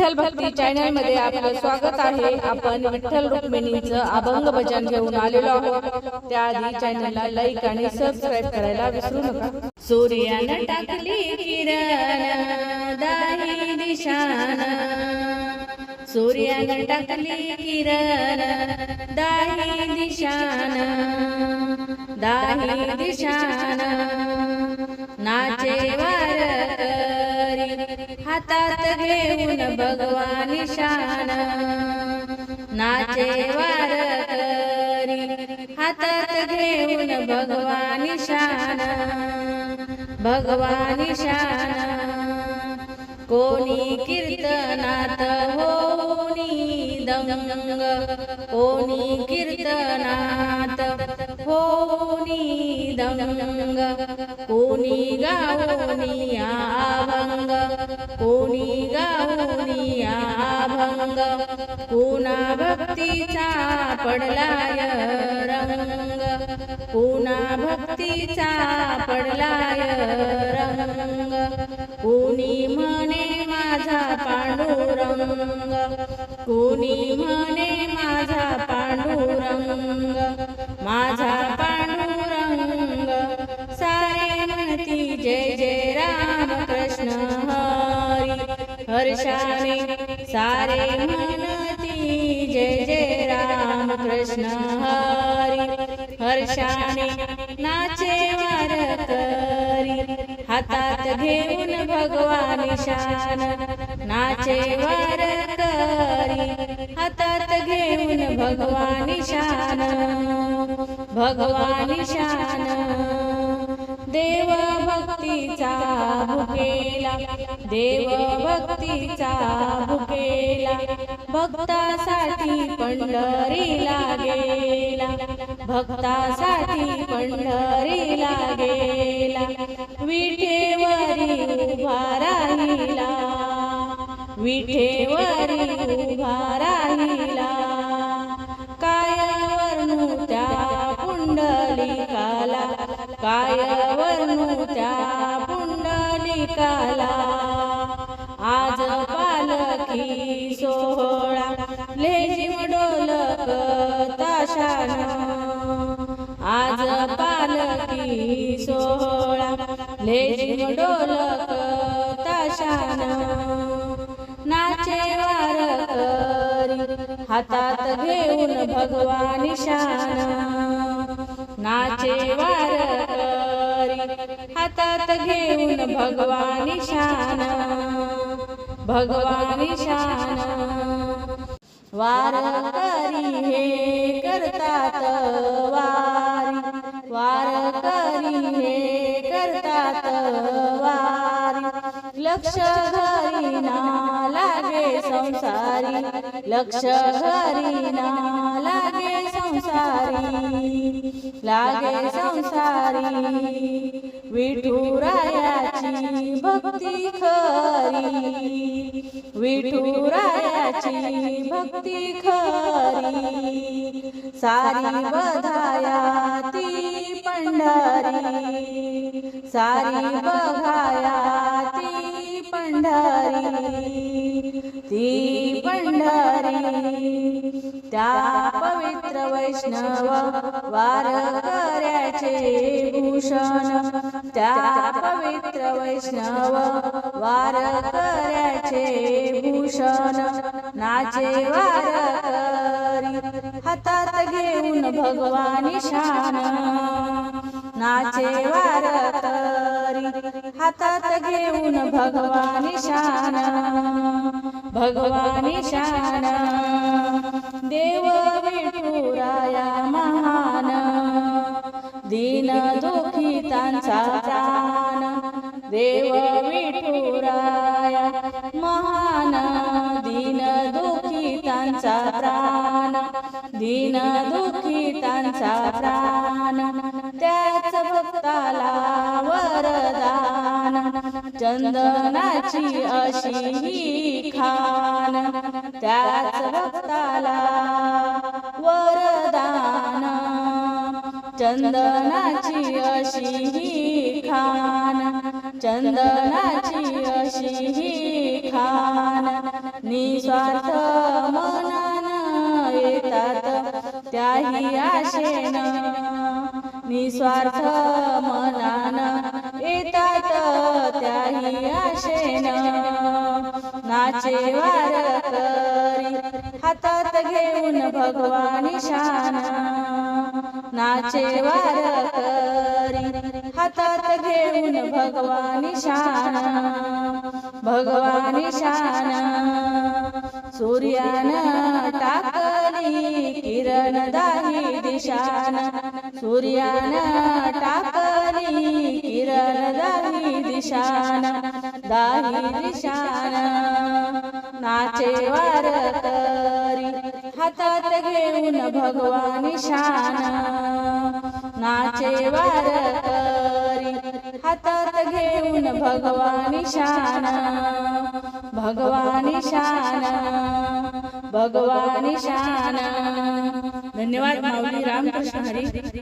विठ्ठल भक्ती चॅनलमध्ये आपलं स्वागत आहे. आपण विठ्ठल रुक्मिणीचं अभंग भजन घेऊन आलेलो आहोत. त्याआधी चॅनलला लाईक आणि सबस्क्राईब करायला विसरू नका. सूर्यानं टाकली किरण दाही दिशान सूर्यानं टाकली किरण दाही दिशान दाही दिशान नाचेवा हातात घेऊन भगवान शान नाचे वार करी हातात घेऊन भगवान शान भगवान शान कोणी कीर्तनात होनी दंग कोणी कीर्तनात होनी दंग कोणी गावनी आ कोणी गावनी अभंग कोणा भक्तीचा पडलाय रंग कोणा भक्तीचा पडलाय रंग कोणी म्हणे माझा पांडुरंग कोणी म्हणे माझा पांडुरंग. हरी सारे म्हणती जय जय राम कृष्ण हरी। हर्षाने नाचे वार करी हातात घेऊन भगवान शान नाचे वार करी हातात घेऊन भगवान शान भगवान शान देवा भक्तीचा भुकेला देव भक्तीचा भुकेला भक्तासाठी पंढरीला गेला भक्तासाठी पंढरीला गेला विठेवरी उभा राहिला विठेवरी उभा राहिला. काय वर्णू त्या पुंडलिकाला. आज पालखी सोहळा लेझिम डोलक ताशान. आज पालखी सोहळा लेझिम डोलक ताशान. नाचे वारकरी हातात घेऊन भगवान शान. नाचे वारकरी हातात घेऊन भगवानी शान भगवानी शान वारकरी हे करतात वारी वारकरी हे करतात वारी. लक्ष घरी ना लागे संसारी लक्ष घरी ना लागे संसारी लागे संसारी विठुरायाची भक्ती खरी विठुरायाची भक्ती खरी सारी बधाया ती पंढरी सारी बघाया ती पंढरी ती पंढरी त्या पवित्र वैष्णव वारकऱ्याचे भूषण त्या पवित्र वैष्णव वारकऱ्याचे भूषण नाचे वारकरी हातात घेऊन भगवानी शान नाचे वारकरी हातात घेऊन भगवानी शान भगवानी शान देव दीन दुखितांचा प्राण देव विठुराया महान दीन दुखितांचा प्राण दीन दुखितांचा प्राण त्याच भक्ताला वरदान चंदनाची अशी ही खान त्याच भक्ताला चंदनाची अशी ही खान चंदनाची अशी ही खान. निस्वार्थ मनान येतात त्याही आशेन. निस्वार्थ मनान येतात त्याही आशेन. नाचे वार करी हातात घेऊन भगवान शान. नाचे वार करी हातात घेऊन भगवानी शान भगवानी शान सूर्यान टाकली किरण दाही दिशान. सूर्यान टाकली किरण दाही दिशान दाही दिशान. नाचे वार करी हातात घेऊन भगवान शान. नाचे वार करी हातात घेऊन भगवान शान. भगवान शान. भगवान शान. धन्यवाद माऊली रामकृष्ण हरी.